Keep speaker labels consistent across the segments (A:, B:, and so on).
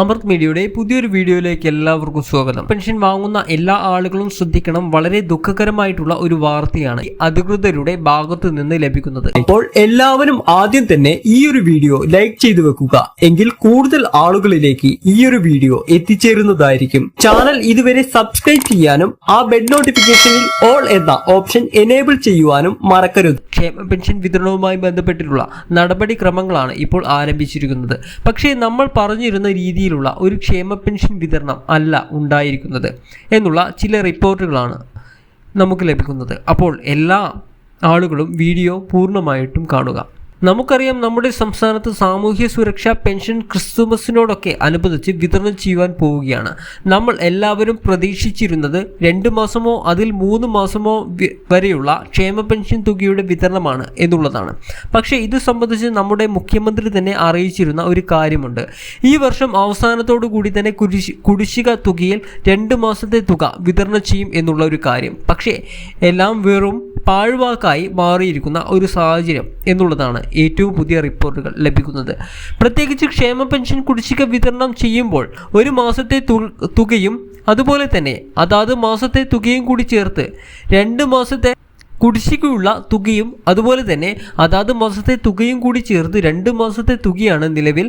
A: അമൃത് മീഡിയയുടെ പുതിയൊരു വീഡിയോയിലേക്ക് എല്ലാവർക്കും സ്വാഗതം. പെൻഷൻ വാങ്ങുന്ന എല്ലാ ആളുകളും ശ്രദ്ധിക്കണം. വളരെ ദുഃഖകരമായിട്ടുള്ള ഒരു വാർത്തയാണ് അധികൃതരുടെ ഭാഗത്തു നിന്ന് ലഭിക്കുന്നത്.
B: അപ്പോൾ എല്ലാവരും ആദ്യം തന്നെ ഈ ഒരു വീഡിയോ ലൈക്ക് ചെയ്തു വെക്കുക. എങ്കിൽ കൂടുതൽ ആളുകളിലേക്ക് ഈ ഒരു വീഡിയോ എത്തിച്ചേരുന്നതായിരിക്കും. ചാനൽ ഇതുവരെ സബ്സ്ക്രൈബ് ചെയ്യാനും ആ ബെൽ നോട്ടിഫിക്കേഷനിൽ ഓൾ എന്ന ഓപ്ഷൻ എനേബിൾ ചെയ്യുവാനും മറക്കരുത്.
A: ക്ഷേമ പെൻഷൻ വിതരണവുമായി ബന്ധപ്പെട്ടിട്ടുള്ള നടപടിക്രമങ്ങളാണ് ഇപ്പോൾ ആരംഭിച്ചിരിക്കുന്നത്. പക്ഷേ നമ്മൾ പറഞ്ഞിരുന്ന രീതിയിലുള്ള ഒരു ക്ഷേമ പെൻഷൻ വിതരണം അല്ല ഉണ്ടായിരിക്കുന്നത് എന്നുള്ള ചില റിപ്പോർട്ടുകളാണ് നമുക്ക് ലഭിക്കുന്നത്. അപ്പോൾ എല്ലാ ആളുകളും വീഡിയോ പൂർണമായിട്ടും കാണുക. നമുക്കറിയാം നമ്മുടെ സംസ്ഥാനത്ത് സാമൂഹ്യ സുരക്ഷാ പെൻഷൻ ക്രിസ്തുമസിനോടൊക്കെ അനുബന്ധിച്ച് വിതരണം ചെയ്യുവാൻ പോവുകയാണ്. നമ്മൾ എല്ലാവരും പ്രതീക്ഷിച്ചിരുന്നത് രണ്ട് മാസമോ അതിൽ മൂന്ന് മാസമോ വരെയുള്ള ക്ഷേമ പെൻഷൻ തുകയുടെ വിതരണമാണ് എന്നുള്ളതാണ്. പക്ഷേ ഇത് സംബന്ധിച്ച് നമ്മുടെ മുഖ്യമന്ത്രി തന്നെ അറിയിച്ചിരുന്ന ഒരു കാര്യമുണ്ട്. ഈ വർഷം അവസാനത്തോടു കൂടി തന്നെ കുരിശ് കുടിശ്ശിക തുകയിൽ രണ്ട് മാസത്തെ തുക വിതരണം ചെയ്യും എന്നുള്ള ഒരു കാര്യം. പക്ഷേ എല്ലാം വെറും പാഴ്വാക്കായി മാറിയിരിക്കുന്ന ഒരു സാഹചര്യം എന്നുള്ളതാണ് ഏറ്റവും പുതിയ റിപ്പോർട്ടുകൾ ലഭിക്കുന്നത്. പ്രത്യേകിച്ച് ക്ഷേമ പെൻഷൻ കുടിശ്ശിക വിതരണം ചെയ്യുമ്പോൾ ഒരു മാസത്തെ തുകയും അതുപോലെ തന്നെ അതാത് മാസത്തെ തുകയും കൂടി ചേർത്ത് രണ്ട് മാസത്തെ കുടിശ്ശികയുള്ള തുകയും അതുപോലെ തന്നെ അതാത് മാസത്തെ തുകയും കൂടി ചേർത്ത് രണ്ട് മാസത്തെ തുകയാണ് നിലവിൽ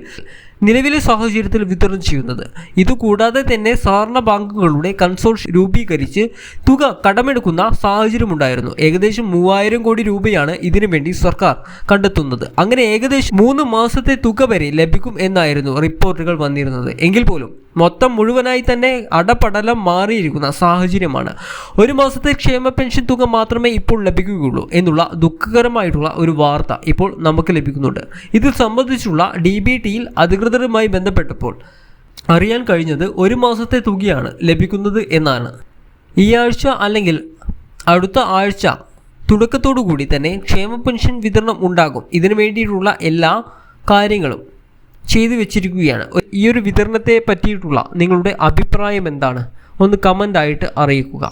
A: നിലവിലെ സാഹചര്യത്തിൽ വിതരണം ചെയ്യുന്നത്. ഇതുകൂടാതെ തന്നെ സഹകരണ ബാങ്കുകളുടെ കൺസോർഷ്യം രൂപീകരിച്ച് തുക കടമെടുക്കുന്ന സാഹചര്യമുണ്ടായിരുന്നു. ഏകദേശം മൂവായിരം കോടി രൂപയാണ് ഇതിനു വേണ്ടി സർക്കാർ കണ്ടെത്തുന്നത്. അങ്ങനെ ഏകദേശം മൂന്ന് മാസത്തെ തുക വരെ ലഭിക്കും എന്നായിരുന്നു റിപ്പോർട്ടുകൾ വന്നിരുന്നത്. എങ്കിൽ പോലും മൊത്തം മുഴുവനായി തന്നെ അടപടലം മാറിയിരിക്കുന്ന സാഹചര്യമാണ്. ഒരു മാസത്തെ ക്ഷേമ പെൻഷൻ തുക മാത്രമേ ഇപ്പോൾ ലഭിക്കുകയുള്ളൂ എന്നുള്ള ദുഃഖകരമായിട്ടുള്ള ഒരു വാർത്ത ഇപ്പോൾ നമുക്ക് ലഭിക്കുന്നുണ്ട്. ഇത് സംബന്ധിച്ചുള്ള ഡി ബി ടിയിൽ അധികൃതരുമായി ബന്ധപ്പെട്ടപ്പോൾ അറിയാൻ കഴിഞ്ഞത് ഒരു മാസത്തെ തുകയാണ് ലഭിക്കുന്നത് എന്നാണ്. ഈ ആഴ്ച അല്ലെങ്കിൽ അടുത്ത ആഴ്ച തുടക്കത്തോടു കൂടി തന്നെ ക്ഷേമ പെൻഷൻ വിതരണം ഉണ്ടാകും. ഇതിനു വേണ്ടിയിട്ടുള്ള എല്ലാ കാര്യങ്ങളും ചെയ്തു വെച്ചിരിക്കുകയാണ്. ഈ ഒരു വിതരണത്തെ പറ്റിയിട്ടുള്ള നിങ്ങളുടെ അഭിപ്രായം എന്താണ്? ഒന്ന് കമന്റായിട്ട് അറിയിക്കുക.